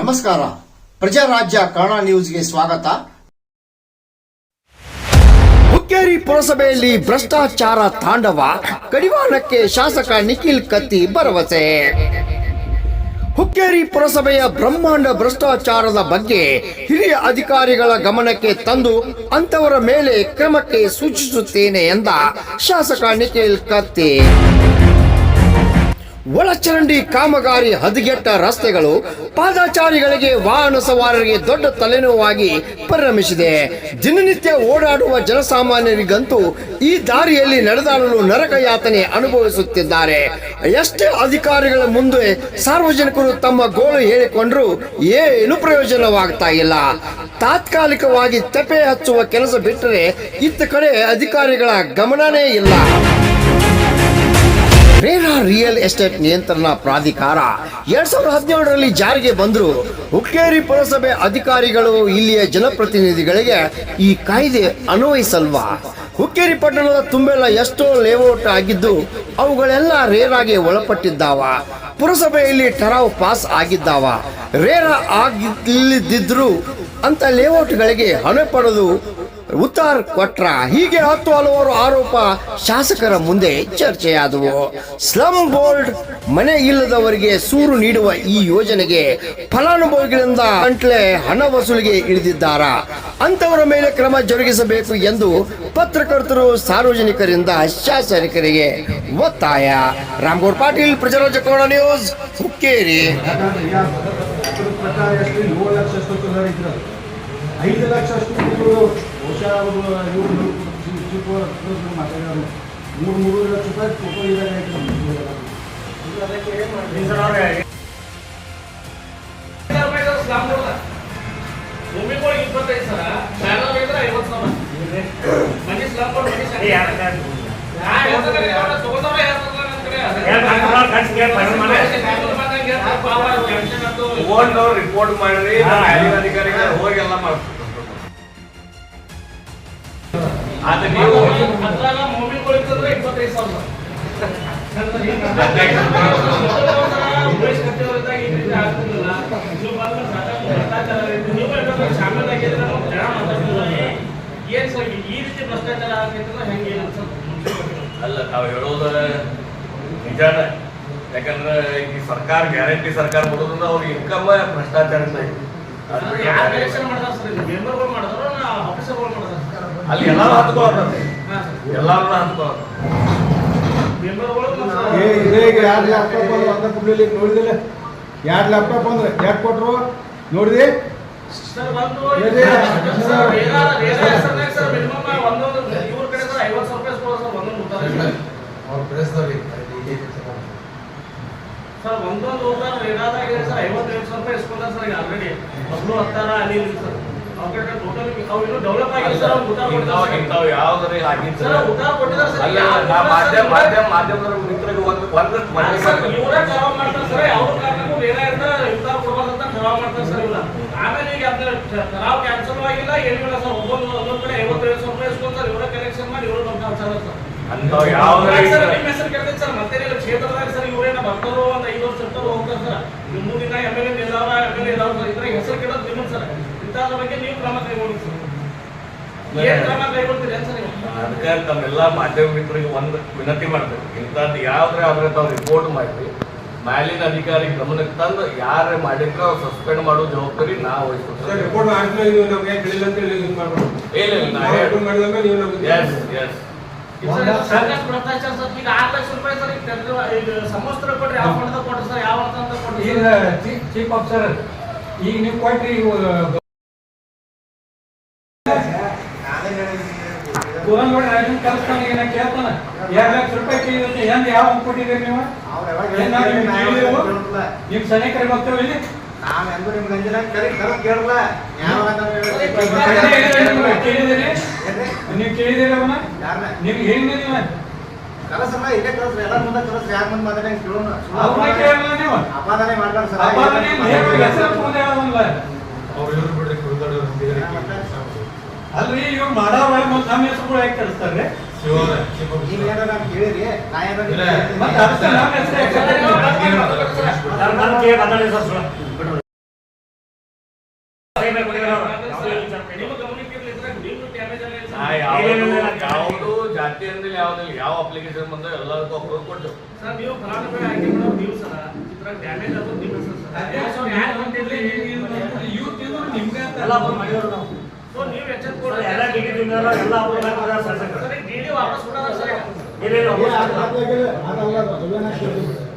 ನಮಸ್ಕಾರ. ಪ್ರಜಾರಾಜ್ಯ ಕನ್ನಡ ನ್ಯೂಸ್ಗೆ ಸ್ವಾಗತ. ಹುಕ್ಕೇರಿ ಪುರಸಭೆಯಲ್ಲಿ ಭ್ರಷ್ಟಾಚಾರ ತಾಂಡವ ಕಡಿವಾಣಕ್ಕೆ ಶಾಸಕ ನಿಖಿಲ್ ಕತ್ತಿ ಭರವಸೆ. ಹುಕ್ಕೇರಿ ಪುರಸಭೆಯ ಬ್ರಹ್ಮಾಂಡ ಭ್ರಷ್ಟಾಚಾರದ ಬಗ್ಗೆ ಹಿರಿಯ ಅಧಿಕಾರಿಗಳ ಗಮನಕ್ಕೆ ತಂದು ಅಂತವರ ಮೇಲೆ ಕ್ರಮಕ್ಕೆ ಸೂಚಿಸುತ್ತೇನೆ ಎಂದ ಶಾಸಕ ನಿಖಿಲ್ ಕತ್ತಿ. ಒಳಚರಂಡಿ ಕಾಮಗಾರಿ ಹದಗೆಟ್ಟ ರಸ್ತೆಗಳು ಪಾದಚಾರಿಗಳಿಗೆ ವಾಹನ ಸವಾರರಿಗೆ ದೊಡ್ಡ ತಲೆನೋವಾಗಿ ಪರಿಣಮಿಸಿದೆ. ದಿನನಿತ್ಯ ಓಡಾಡುವ ಜನಸಾಮಾನ್ಯರಿಗಂತೂ ಈ ದಾರಿಯಲ್ಲಿ ನಡೆದಾಡಲು ನರಕ ಯಾತನೆ ಅನುಭವಿಸುತ್ತಿದ್ದಾರೆ. ಎಷ್ಟೇ ಅಧಿಕಾರಿಗಳ ಮುಂದೆ ಸಾರ್ವಜನಿಕರು ತಮ್ಮ ಗೋಳು ಹೇಳಿಕೊಂಡ್ರೂ ಏನು ಪ್ರಯೋಜನವಾಗ್ತಾ ಇಲ್ಲ. ತಾತ್ಕಾಲಿಕವಾಗಿ ತೆಪೆ ಹಚ್ಚುವ ಕೆಲಸ ಬಿಟ್ಟರೆ ಇತ್ತ ಕಡೆ ಅಧಿಕಾರಿಗಳ ಗಮನನೇ ಇಲ್ಲ. ರೇರಾ ರಿಯಲ್ ಎಸ್ಟೇಟ್ ನಿಯಂತ್ರಣ ಪ್ರಾಧಿಕಾರ. ಎರಡ್ ಸಾವಿರದ ಹದಿನೇಳರಲ್ಲಿ ಜಾರಿಗೆ ಬಂದ್ರು. ಹುಕ್ಕೇರಿ ಪುರಸಭೆ ಅಧಿಕಾರಿಗಳು, ಇಲ್ಲಿಯ ಜನಪ್ರತಿನಿಧಿಗಳಿಗೆ ಈ ಕಾಯ್ದೆ ಅನ್ವಯಿಸಲ್ವಾ? ಹುಕ್ಕೇರಿ ಪಟ್ಟಣದ ತುಂಬೆಲ್ಲ ಎಷ್ಟೋ ಲೇಔಟ್ ಆಗಿದ್ದು, ಅವುಗಳೆಲ್ಲ ರೇರಾಗೆ ಒಳಪಟ್ಟಿದ್ದಾವ. ಪುರಸಭೆಯಲ್ಲಿ ಟರಾವ್ ಪಾಸ್ ಆಗಿದ್ದಾವ. ರೇರಾ ಆಗಿಲ್ಲದಿದ್ರು ಅಂತ ಲೇಔಟ್ಗಳಿಗೆ ಹಣ ಪಡೆದು ಉತ್ತಾರ ಕೊಟ್ರ. ಹೀಗೆ ಹತ್ತು ಹಲವಾರು ಆರೋಪ ಶಾಸಕರ ಮುಂದೆ ಚರ್ಚೆಯಾದವು. ಸ್ಲಮ್ ಬೋರ್ಡ್ ಮನೆ ಇಲ್ಲದವರಿಗೆ ಸೂರು ನೀಡುವ ಈ ಯೋಜನೆಗೆ ಫಲಾನುಭವಿಗಳಿಂದ ಗಂಟ್ಲೆ ಹಣ ವಸೂಲಿಗೆ ಇಳಿದಿದ್ದಾರ. ಅಂತವರ ಮೇಲೆ ಕ್ರಮ ಜರುಗಿಸಬೇಕು ಎಂದು ಪತ್ರಕರ್ತರು ಸಾರ್ವಜನಿಕರಿಂದ ಶಾಸಕರಿಗೆ ಒತ್ತಾಯ. ರಾಮ್ಗೌಡ್ ಪಾಟೀಲ್ ಪ್ರಜಾರಾಜ್ಯ ಕನ್ನಡ ನ್ಯೂಸ್, ಹುಕ್ಕೇರಿ. ಐದು ಲಕ್ಷ ಬಹುಶಃ ಇವರು ಚಿಕ್ಕ ಮಾತಾಡೋರು ಮೂರು ಮೂರು ಲಕ್ಷ ರೂಪಾಯಿ ಫೋಟೋ ಇದಾಗ ಇಪ್ಪತ್ತೈದು ಸಾವಿರ ರಿಪೋರ್ಟ್ ಮಾಡ್ರಿ ಅಧಿಕಾರಿಗಳು ಹೋಗಿ ಎಲ್ಲ ಮಾಡ್ತಾರೆ ಏನ್ ಸರ್ ಈ ರೀತಿ ಭ್ರಷ್ಟಾಚಾರ ಆಗೈತಂದ್ರೆ ಹೆಂಗೆ? ಅಲ್ಲ ತಾವು ಹೇಳೋದ ನಿಜಾನ ಯಾಕಂದ್ರೆ ಈ ಸರ್ಕಾರ ಗ್ಯಾರಂಟಿ ಸರ್ಕಾರ ಕೊಡೋದ್ರಿಂದ ಅವ್ರಿಗೆ ಇನ್ಕಮ್ ಭ್ರಷ್ಟಾಚಾರ ಐತಿ. ಅದ್ ಅದು ಬಿಟ್ರೆ ಯಾರ್ ಬೇರೆ election ಮಾಡ್ತಾರ ಸರ್ ಇದು? ಮೆಂಬರ್ಗಳು ಮಾಡಿದಾರೋ ನಾ ಆಫೀಸರ್ಗಳು ಮಾಡಿದಾರ ಅಲ್ಲಿ ಎಲ್ಲಾರು ಹತ್ಕೊಳ್ಳೋದು ಹಾ ಸರ್. ಎಲ್ಲಾರು ಈಗ ಎರಡು ಲ್ಯಾಪ್ಟಾಪ್ ಕುಬ್ಲಿ ನೋಡಿದಿಲ್ಲ. ಎರಡು ಲ್ಯಾಪ್ಟಾಪ್ ಅಂದ್ರೆ ಯಾಕೆ ಕೊಟ್ರು? ನೋಡಿದಿ? ಸರ್ ಒಂದೊಂದು ಇವ್ರ ಕಡೆ ಸರ್ ಐವತ್ತು ಸಾವಿರ ರೂಪಾಯಿ ಇಸ್ಕೊಳ್ಳೋದು ಸರ್ ಒಂದೊಂದು ಉತ್ತರ ಅವ್ರು ಬೆಳೆಸ್ದವ್ರಿ ಸರ್. ಒಂದೊಂದು ಉತ್ತರ ಏನಾದಾಗ ಸರ್ ಐವತ್ತೈದು ಸಾವಿರ ರೂಪಾಯಿ ಇಸ್ಕೊಂಡಾರ ಸರ್ ಈಗ ಆಲ್ರೆಡಿ ಮೊದಲು ಹತ್ತಾರ ಅಲ್ಲಿ ಸರ್. ಅವ್ರ ಕಡೆ ಟೋಟಲ್ ಡೆವಲಪ್ ಆಗಿಲ್ಲ ಸರ್ ಅವ್ರು ಉತ್ತರ ಇಂಥವ್ ಕೊಟ್ಟಿದ್ದಾರೆ ಇಂಥವ್ ಯಾವ್ದಾರ ಆಗಿತ್ತು ಸರ್ ಉತ್ತರ ಕೊಟ್ಟಿದ್ದಾರೆ ಸರ್. ಅಲ್ಲ ಯಾವ ನಾ ಮಾಧ್ಯಮ ಮಾಧ್ಯಮ ಮಾಧ್ಯಮದವ್ರ ಮಿತ್ರರಿಗೆ ಒಂದು ಒಂದು ಆಮೇಲೆ ಈಗ ಅದನ್ನ ಕ್ಯಾನ್ಸಲ್ ಆಗಿಲ್ಲ ಏನಿಲ್ಲ ಸರ್. ಒಬ್ಬೊಂದು ಒಂದೊಂದು ಕಡೆ ಐವತ್ತೈದು ಸಾವಿರ ರೂಪಾಯಿ ಇಸ್ಕೊಂಡು ಸರ್ ಇವರೇ ಕಲೆಕ್ಷನ್ ಮಾಡಿ ಇವರು ನಮ್ಮ ಸರ್. ಸರ್ ಯಾವ ನಿಮ್ಮ ಹೆಸರು ಕೇಳ್ತೀನಿ ಸರ್. ಮತ್ತೇನಿಲ್ಲ ಕ್ಷೇತ್ರದಾಗ ಸರ್ ಇವರೇನ ಬರ್ತಾರೋ ಒಂದು ಐದು ವರ್ಷ ಇರ್ತಾರೋ ಹೋಗ್ತಾರೆ ಸರ್. ನೀವು ದಿನ ಎಂ ಎಲ್ ಎ ಇದಾವ ಎಂ ಎಲ್ ಎ ಇದಾವ ಸರ್ ಇದ್ರಾಗ ಹೆಸರು ಕೇಳೋದು ನಿಮ್ಮದು ಸರ್ ಇಂಥದ್ರ ಬಗ್ಗೆ ನೀವು ಕ್ರಮ ಕೈಗೊಳ್ಳಿ ಸರ್. ಏನ್ ಕ್ರಮ ಕೈಗೊಳ್ತೀರಿ ಅಂತ ಸರ್ ನೀವು? ಅದಕ್ಕೆ ತಮ್ಮೆಲ್ಲ ಮಾಧ್ಯಮ ಮಿತ್ರರಿಗೆ ಒಂದು ವಿನಂತಿ ಮಾಡ್ತೇವೆ ಇಂಥದ್ದು ಯಾವ್ದ್ರೆ ಆದ್ರೆ ತಾವು ರಿಪೋರ್ಟ್ ಮಾಡಿ ಮ್ಯಾಲಿನ ಅಧಿಕಾರಿ ಗಮನಕ್ಕೆ ತಂದು ಯಾರು ಮಾಡಿದ್ರೆ ಅವ್ರು ಸಸ್ಪೆಂಡ್ ಮಾಡೋ ಜವಾಬ್ದಾರಿ ನಾವು ಸರ್ ವಹಿಸ್ಕೊಡ್ತೀವಿ ರಿಪೋರ್ಟ್ ಮಾಡಿದ್ಮೇಲೆ ನೀವು ನಮ್ಗೆ ಕೇಳಿಲ್ಲ ಅಂತ ಹೇಳಿ ಇದು ಮಾಡ್ಬೋದು. ಇಲ್ಲ ಇಲ್ಲ ನಾ ನಾವು ರಿಪೋರ್ಟ್ ಮಾಡಿದ್ಮೇಲೆ ನೀವು ನಮ್ಗೆ ಎಸ್ ಎಸ್ ಸರ್, ಸಾಕಷ್ಟು ಭ್ರಷ್ಟಾಚಾರ ಸರ್ ಈಗ ಆರು ಲಕ್ಷ ರೂಪಾಯಿ ಸರ್ ಈಗ ತೆಗ್ದು ಈಗ ಸಮವಸ್ತ್ರ ಕೊಟ್ರಿ ಯಾವ ಫಂಡ್ ಕೊಟ್ರಿ ಸರ್ ಯಾವ ಅಂತ ಕೊಟ್ರಿ ಈಗ ಸರ್? ಚೀಫ್ ಆಫೀಸರ್ ಈಗ ನೀವು ಕೊಟ್ರಿ ಗೋರಂಗೌಡ ರಾಜನ್ ಕಲ್ಸ್ತಾನ ಏನ ಕೇಳ್ತಾನ? ಎರಡ್ ಲಕ್ಷ ರೂಪಾಯಿ ಕೇಳಿದ್ರೆ ಹೆಂಗ್ ಯಾವ ಕೊಟ್ಟಿದ್ದೀರಿ ನೀವು? ನಿಮ್ ಸೈನಿಕರಿಗೆ ಹೋಗ್ತೇವೆ ಇಲ್ಲಿ? ನಾವೆಂದು ನಿಮ್ಗೆ ಅಂಜಿನ ಕರೆ ಕರೆ ಕೇಳಲ್ಲ ನೀವು ಕೇಳಿದಿರಿ ಅವನ ನಿಮ್ಗೆ ಹೆಂಗ್ ನೀವ ಕಲಸಲ್ಲ ಇಲ್ಲೇ ಕಲಸ್ರಿ ಎಲ್ಲ ಮುಂದೆ ಕಲಸ್ರಿ ಯಾರ ಮುಂದೆ ಮಾತಾಡಿ ಕೇಳೋಣ. ಅಪಾದನೆ ಕೇಳಲ್ಲ ನೀವು? ಅಪಾದಾನೆ ಮಾಡ್ಕೊಂಡು ಸರ್. ಅಪಾದನೆ ಹೆಸರು ಹೇಳೋದಲ್ಲ ಅಲ್ರಿ ಇವ್ರು ಮಾಡಾವ ಮತ್ತ ನಮ್ಮ ಹೆಸರು ಕೂಡ ಯಾಕೆ ಕಳಿಸ್ತಾರ್ರಿ? ಮತ್ತೆ ಜಾತಿ ಅಂದ್ರೆ ಯಾವ್ದಿಲ್ಲ ಯಾವ ಅಪ್ಲಿಕೇಶನ್ ಬಂದ್ರೆ ಎಲ್ಲರಿಗೂ ಅಪ್ರೂವ್ ಕೊಟ್ಟು ಸರ್ ನೀವು ಫಲಾನುಭವಿ ಆಗಿ ನೀವು ಸರ್. ಇದ್ರ ಡ್ಯಾಮೇಜ್ ಆಗೋದು ನಿಮ್ಮ ಸರ್ ಯೂತ್ ನಿಮ್ಗೆ ಎಲ್ಲ ಟಿಕೆಟ್ ತಿಂದಾರ ಎಲ್ಲ ಅಪ್ರೂವ್ ಸರ್. ಈಗ. ಇಲ್ಲ ಇಲ್ಲ.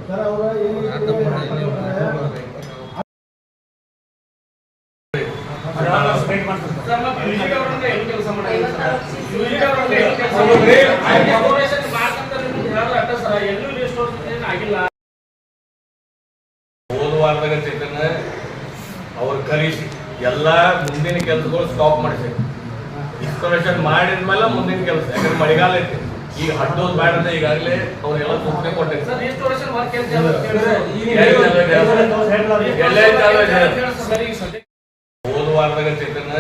ಸರ್ ಅವ್ರ ಮಾಡ್ತಾರೆ? ಸರ್. ಮತ್ತೆ ಕೆಲಸ ಮಾಡಿಲ್ಲ ಸರ್ ಯುಜಿಗೆ ಅವರಿಂದ ಎಲ್ಲಿ ಕೆಲಸ ಹೌದ್ರಿ. ಮಾಡಿಲ್ಲ ಡೆಕೋರೇಷನ್ ಮಾಡ್ಕೊಂತಾರೆ ನಿಮ್ಗೆ ಹೇಳಿದ್ರೆ ಅಡ್ಡ ಸರ್ ಎಲ್ಲೂ ಲಿಸ್ಟ್ ಏನು ಆಗಿಲ್ಲ ಹೋದ ವಾರದಾಗ ಚೇತನ ಅವ್ರು ಕರೀಸಿ ಎಲ್ಲ ಮುಂದಿನ ಕೆಲಸಗಳು ಸ್ಟಾಪ್ ಮಾಡಿಸಿ ಇನ್ಸ್ಟಾಲೇಷನ್ ಮಾಡಿದ್ಮೇಲೆ ಮುಂದಿನ ಕೆಲಸ ಯಾಕಂದ್ರೆ ಮಳೆಗಾಲ ಐತಿ. ಈಗ ಹಟ್ಟೋದು ಬೇಡ ಅಂತ ಈಗಾಗಲೇ ಅವ್ರಿಗೆಲ್ಲ ಸೂಚನೆ ಕೊಟ್ಟೆ ಹೋದ ವಾರದಾಗ ಚೇತನ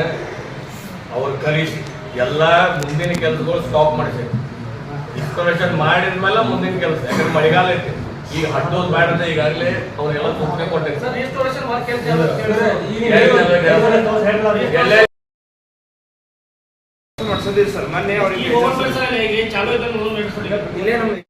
ಅವ್ರು ಕರೀಸಿ ಎಲ್ಲ ಮುಂದಿನ ಕೆಲಸಗಳು ಸ್ಟಾಪ್ ಮಾಡಿಸಿ ಇನ್ಸ್ಟಾಲೇಷನ್ ಮಾಡಿದ್ಮೇಲೆ ಮುಂದಿನ ಕೆಲಸ ಯಾಕಂದ್ರೆ ಮಳೆಗಾಲ ಐತಿ. ಈಗ ಹಟ್ಟೋದು ಬೇಡ ಅಂತ ಈಗಾಗಲೇ ಅವ್ರಿಗೆಲ್ಲ ಸೂಚನೆ ಕೊಟ್ಟಿದ್ದಾರೆ ಚಾಲು ಸರ್. ಮೊನ್ನೆ ಅವ್ರಿಗೆ ಚಾಲು ಇದೆ ನೋಡಿ ಸರ್ ಈಗ ಇಲ್ಲೇ ನಮ್ಗೆ